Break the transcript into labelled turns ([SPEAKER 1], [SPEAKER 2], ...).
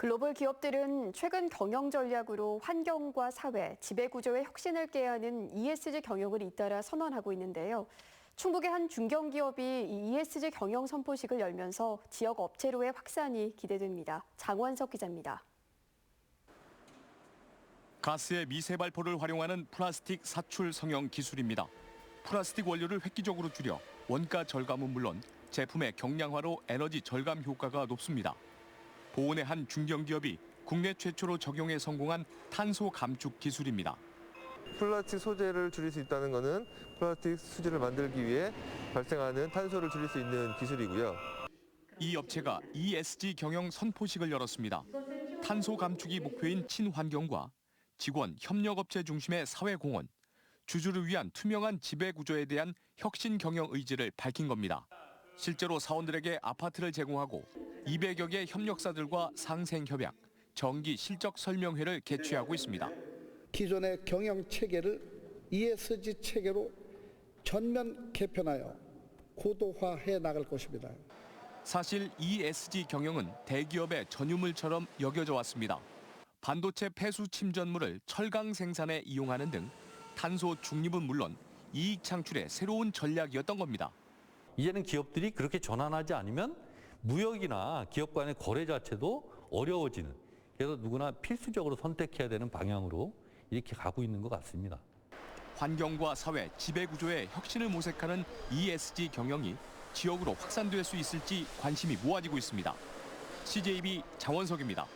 [SPEAKER 1] 글로벌 기업들은 최근 경영 전략으로 환경과 사회, 지배 구조의 혁신을 꾀하는 ESG 경영을 잇따라 선언하고 있는데요. 충북의 한 중견기업이 이 ESG 경영 선포식을 열면서 지역 업체로의 확산이 기대됩니다. 장원석 기자입니다.
[SPEAKER 2] 가스의 미세 발포를 활용하는 플라스틱 사출 성형 기술입니다. 플라스틱 원료를 획기적으로 줄여 원가 절감은 물론 제품의 경량화로 에너지 절감 효과가 높습니다. 보온의 한 중견기업이 국내 최초로 적용에 성공한 탄소 감축 기술입니다.
[SPEAKER 3] 플라스틱 소재를 줄일 수 있다는 것은 플라스틱 수지를 만들기 위해 발생하는 탄소를 줄일 수 있는 기술이고요.
[SPEAKER 2] 이 업체가 ESG 경영 선포식을 열었습니다. 탄소 감축이 목표인 친환경과 직원 협력업체 중심의 사회공헌, 주주를 위한 투명한 지배 구조에 대한 혁신 경영 의지를 밝힌 겁니다. 실제로 사원들에게 아파트를 제공하고 200여 개 협력사들과 상생 협약, 정기 실적 설명회를 개최하고 있습니다.
[SPEAKER 4] 기존의 경영 체계를 ESG 체계로 전면 개편하여 고도화해 나갈 것입니다.
[SPEAKER 2] 사실 ESG 경영은 대기업의 전유물처럼 여겨져 왔습니다. 반도체 폐수 침전물을 철강 생산에 이용하는 등 탄소 중립은 물론 이익 창출의 새로운 전략이었던 겁니다.
[SPEAKER 5] 이제는 기업들이 그렇게 전환하지 않으면 무역이나 기업 간의 거래 자체도 어려워지는 그래서 누구나 필수적으로 선택해야 되는 방향으로 이렇게 가고 있는 것 같습니다.
[SPEAKER 2] 환경과 사회, 지배 구조의 혁신을 모색하는 ESG 경영이 지역으로 확산될 수 있을지 관심이 모아지고 있습니다. CJB 장원석입니다.